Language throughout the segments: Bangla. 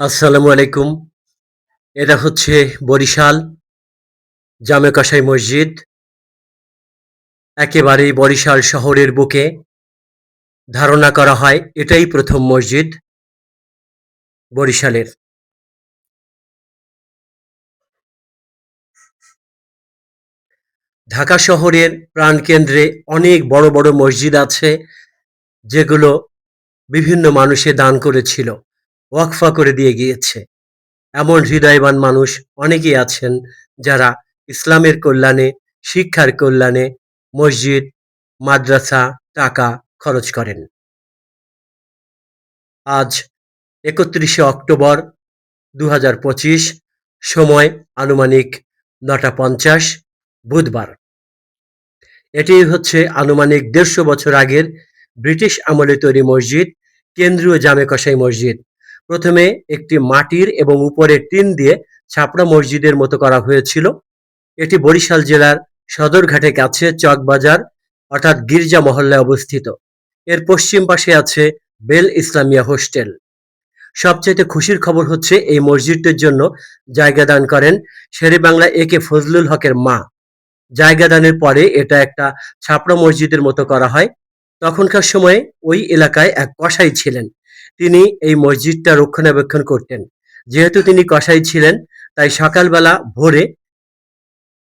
আসসালামু আলাইকুম। এটা হচ্ছে বরিশাল জামে কাসাই মসজিদ। একেবারেই বরিশাল শহরের বুকে ধারণা করা হয় এটাই প্রথম মসজিদ বরিশালের। ঢাকা শহরের প্রাণকেন্দ্রে অনেক বড় বড় মসজিদ আছে, যেগুলো বিভিন্ন মানুষে দান করেছিল। ওয়াকফা করে দিয়ে গিয়েছে। এমন হৃদয়বান মানুষ অনেকেই আছেন যারা ইসলামের কল্যাণে, শিক্ষার কল্যাণে মসজিদ, মাদ্রাসা টাকা খরচ করেন। আজ একত্রিশে অক্টোবর দু হাজার পঁচিশ, সময় আনুমানিক নটা পঞ্চাশ, বুধবার। এটি হচ্ছে আনুমানিক দেড়শো বছর আগের ব্রিটিশ আমলে তৈরি মসজিদ, কেন্দ্রীয় জামে কসাই মসজিদ। প্রথমে একটি মাটির এবং উপরে টিন দিয়ে ছাপড়া মসজিদের মতো করা হয়েছিল। এটি বরিশাল জেলার সদরঘাটে কাছে চকবাজার, অর্থাৎ গির্জা মহল্লায় অবস্থিত। এর পশ্চিম পাশে আছে বেল ইসলামিয়া হোস্টেল। সবচেয়ে খুশির খবর হচ্ছে, এই মসজিদটির জন্য জায়গা দান করেন শেরে বাংলা এ কে ফজলুল হকের মা। জায়গা দানের পরে এটা একটা ছাপড়া মসজিদের মতো করা হয়। তখনকার সময়ে ওই এলাকায় এক কসাই ছিলেন। তিনি এই মসজিদটা রক্ষণাবেক্ষণ করতেন। যেহেতু তিনি কসাই ছিলেন, তাই সকালবেলা ভোরে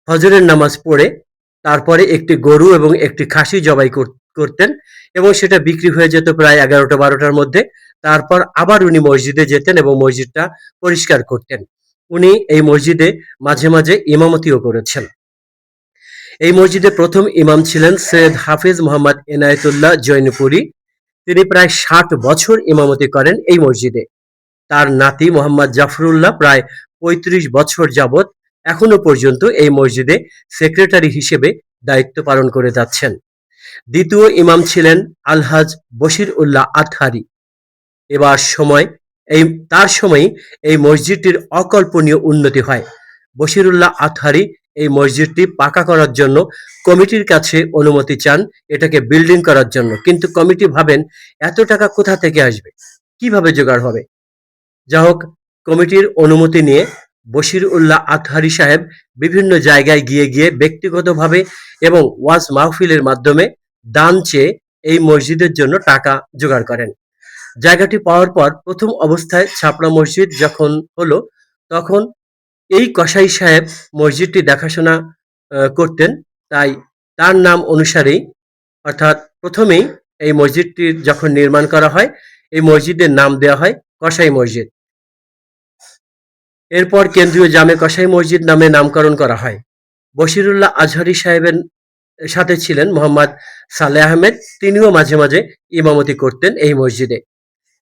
হজরের নামাজ পড়ে তারপরে একটি গরু এবং একটি খাসি জবাই করতেন এবং সেটা বিক্রি হয়ে যেত প্রায় এগারোটা বারোটার মধ্যে। তারপর আবার উনি মসজিদে যেতেন এবং মসজিদটা পরিষ্কার করতেন। উনি এই মসজিদে মাঝে মাঝে ইমামতিও করেছেন। এই মসজিদে প্রথম ইমাম ছিলেন সৈয়দ হাফিজ মোহাম্মদ এনায়েতুল্লাহ জৈনপুরী। তিনি প্রায় ষাট বছর ইমামতি করেন এই মসজিদে। তার নাতি মোহাম্মদ জাফরুল্লাহ প্রায় পঁয়ত্রিশ বছর যাবৎ এখনও পর্যন্ত এই মসজিদে সেক্রেটারি হিসেবে দায়িত্ব পালন করে যাচ্ছেন। দ্বিতীয় ইমাম ছিলেন আলহাজ বশির উল্লাহ আতহারি এবার সময় এই, তার সময়ই এই মসজিদটির অকল্পনীয় উন্নতি হয়। বশিরুল্লাহ আতহারি এই মসজিদটি পাকা করার জন্য কমিটির কাছে অনুমতি চান, এটাকে বিল্ডিং করার জন্য। কিন্তু কমিটি ভাবেন, এত টাকা কোথা থেকে আসবে? কীভাবে জোগাড় হবে? যা হোক, কমিটির অনুমতি নিয়ে বশির উল্লাহ আতহারি সাহেব বিভিন্ন জায়গায় গিয়ে গিয়ে ব্যক্তিগতভাবে এবং ওয়াজ মাহফিলের মাধ্যমে দান চেয়ে এই মসজিদের জন্য টাকা জোগাড় করেন। জায়গাটি পাওয়ার পর প্রথম অবস্থায় ছাপড়া মসজিদ যখন হলো, তখন এই কসাই সাহেব মসজিদটি দেখাশোনা করতেন। তাই তার নাম অনুসারেই, অর্থাৎ প্রথমেই এই মসজিদটির যখন নির্মাণ করা হয়, এই মসজিদের নাম দেওয়া হয় কসাই মসজিদ। এরপর কেন্দ্রীয় জামে কসাই মসজিদ নামে নামকরণ করা হয়। বশিরুল্লাহ আজহারি সাহেবের সাথে ছিলেন মোহাম্মদ সালে আহমেদ। তিনিও মাঝে মাঝে ইমামতি করতেন এই মসজিদে।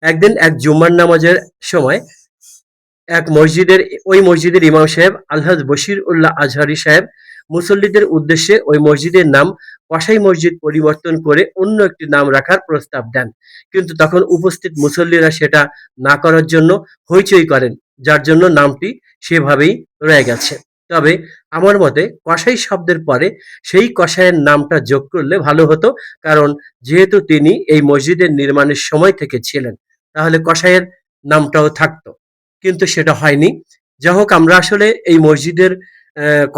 একদিন এক জুম্মার নামাজের সময় এক মসজিদের, ওই মসজিদের ইমাম সাহেব আলহাজ বশির উল্লাহ আজহারি সাহেব মুসল্লিদের উদ্দেশ্যে ওই মসজিদের নাম কসাই মসজিদ পরিবর্তন করে অন্য একটি নাম রাখার প্রস্তাব দেন। কিন্তু তখন উপস্থিত মুসল্লিরা সেটা না করার জন্য হইচই করেন, যার জন্য নামটি সেভাবেই রয়ে গেছে। তবে আমার মতে কসাই শব্দের পরে সেই কসাইয়ের নামটা যোগ করলে ভালো হতো, কারণ যেহেতু তিনি এই মসজিদের নির্মাণের সময় থেকে ছিলেন, তাহলে কসাইয়ের নামটাও থাকতো। কিন্তু সেটা হয়নি। যাই হোক, আমরা আসলে এই মসজিদের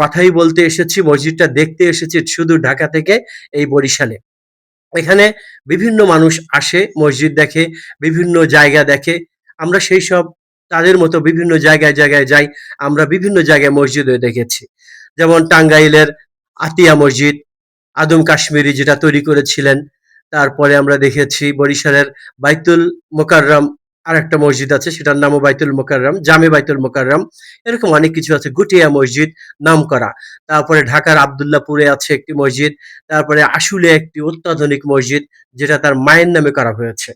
কথাই বলতে এসেছি, মসজিদটা দেখতে এসেছি শুধু ঢাকা থেকে এই বরিশালে। এখানে বিভিন্ন মানুষ আসে, মসজিদ দেখে, বিভিন্ন জায়গা দেখে। আমরা সেই সব তাদের মতো বিভিন্ন জায়গায় জায়গায় যাই, আমরা বিভিন্ন জায়গায় মসজিদও দেখেছি। যেমন টাঙ্গাইলের আতিয়া মসজিদ, আদম কাশ্মীরি যেটা তৈরি করেছিলেন, তারপরে আমরা দেখেছি বরিশালের বাইতুল মোকাররম আর একটা মসজিদ আছে, সেটার নামও বাইতুল মোকাররম, জামে বাইতুল মোকাররম। এরকম অনেক কিছু আছে, গুটিয়া মসজিদ নাম করা তারপরে ঢাকার আবদুল্লাপুরে আছে একটি মসজিদ, তারপরে আসলে একটি অত্যাধুনিক মসজিদ, যেটা তার মায়ের নামে করা হয়েছে।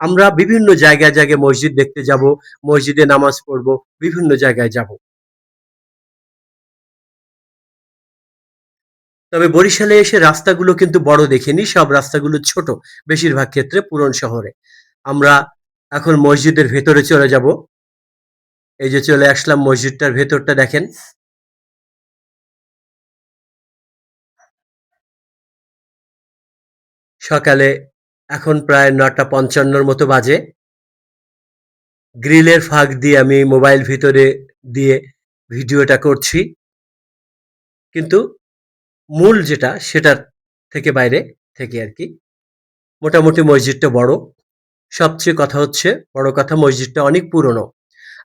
আমরা বিভিন্ন জায়গায় জায়গায় মসজিদ দেখতে যাব, মসজিদে নামাজ পড়ব, বিভিন্ন জায়গায় যাব। তবে বরিশালে এসে রাস্তাগুলো কিন্তু বড় দেখিনি, সব রাস্তাগুলো ছোট, বেশিরভাগ ক্ষেত্রে পুরন শহরে। আমরা এখন মসজিদের ভেতরে চলে যাব। এই যে চলে আসলাম মসজিদটার ভেতরটা দেখেন। সকালে এখন প্রায় নটা পঞ্চান্নর মতো বাজে। গ্রিলের ফাঁক দিয়ে আমি মোবাইল ভিতরে দিয়ে ভিডিওটা করছি। কিন্তু মূল যেটা সেটার থেকে বাইরে থেকে আর কি। মোটামুটি মসজিদটা বড়। সবচেয়ে কথা হচ্ছে, বড় কথা মসজিদটা অনেক পুরনো।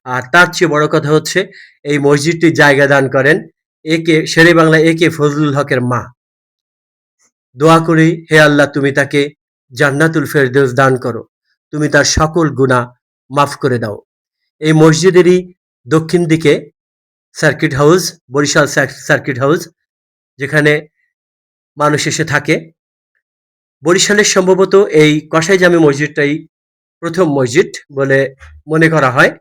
আর তার চেয়ে বড় কথা হচ্ছে, এই মসজিদটি জায়গা দান করেন এ কে, শেরে বাংলা এ কে ফজলুল হকের মা। দোয়া করি, হে আল্লাহ, তুমি তাকে জান্নাতুল ফেরদৌস দান করো। তুমি তার সকল গুণা মাফ করে দাও। এই মসজিদেরই দক্ষিণ দিকে সার্কিট হাউস, বরিশাল সার- সার্কিট হাউস, যেখানে মানুষ এসে থাকে। বরিশালের সম্ভবত এই কসাই জামে মসজিদটাই প্রথম মসজিদ বলে মনে করা হয়।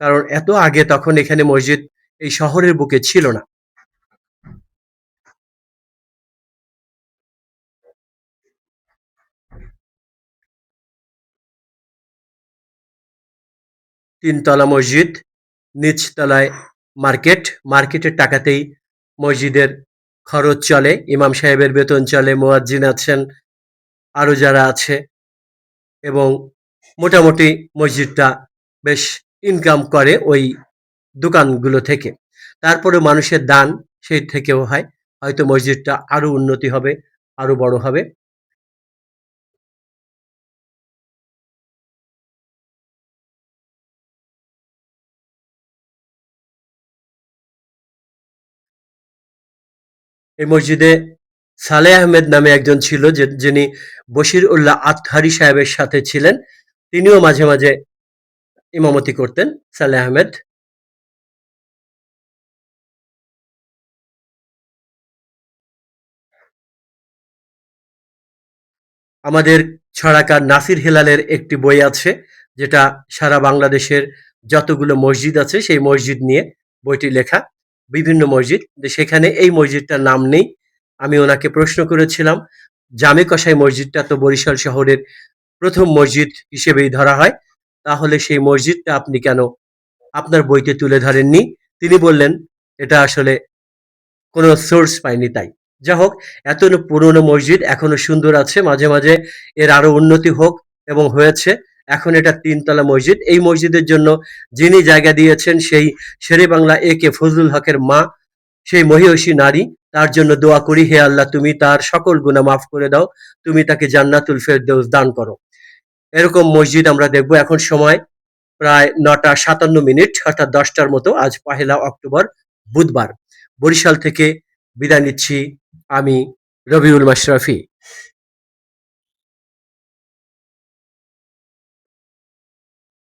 কারণ এত আগে তখন এখানে মসজিদ এই শহরের বুকে ছিল না। তিনতলা মসজিদ, নিচতলায় মার্কেট। মার্কেটের টাকাতেই মসজিদের খরচ চলে। ইমাম সাহেবের বেতন চলে, মোয়াজ্জিন আছেন, আরও যারা আছে। এবং মোটামুটি মসজিদটা বেশ ইনকাম করে ওই দোকানগুলো থেকে। তারপরে মানুষের দান সেই থেকেও হয়। হয়তো মসজিদটা আরও উন্নতি হবে, আরও বড় হবে। এই মসজিদে সালে আহমেদ নামে একজন ছিল যিনি বশির উল্লাহ আতহারি সাহেবের সাথে ছিলেন। তিনিও মাঝে মাঝে ইমামতি করতেন সালেহ আহমেদ। আমাদের ছড়াকার নাসির হেলালের একটি বই আছে, যেটা সারা বাংলাদেশের যতগুলো মসজিদ আছে, সেই মসজিদ নিয়ে বইটি লেখা, বিভিন্ন মসজিদ। সেখানে এই মসজিদটার নাম নেই। আমি ওনাকে প্রশ্ন করেছিলাম, জামে কসাই মসজিদটা তো বরিশাল শহরের প্রথম মসজিদ হিসেবেই ধরা হয়। তাহলে সেই মসজিদটা আপনি কেন আপনার বইতে তুলে ধরেননি? তিনি বললেন, এটা আসলে কোনো সোর্স পাইনি তাই। যা হোক, এত পুরনো মসজিদ এখনও সুন্দর আছে। মাঝে মাঝে এর আরও উন্নতি হোক এবং হয়েছে। এখন এটা তিনতলা মসজিদ। এই মসজিদের জন্য যিনি জায়গা দিয়েছেন সেই শেরে বাংলা এ কে ফজলুল হকের মা, সেই মহিষী নারী। তার জন্য দোয়া করি, হে আল্লাহ, তুমি তার সকল গুণা মাফ করে দাও। তুমি তাকে জান্নাতুল ফেরদৌস দান করো। এরকম মসজিদ আমরা দেখব। এখন সময় প্রায় নটা সাতান্ন মিনিট, অর্থাৎ দশটার মতো। আজ পহেলা অক্টোবর, বুধবার। বরিশাল থেকে বিদায় নিচ্ছি আমি রবিউল মাশরাফি।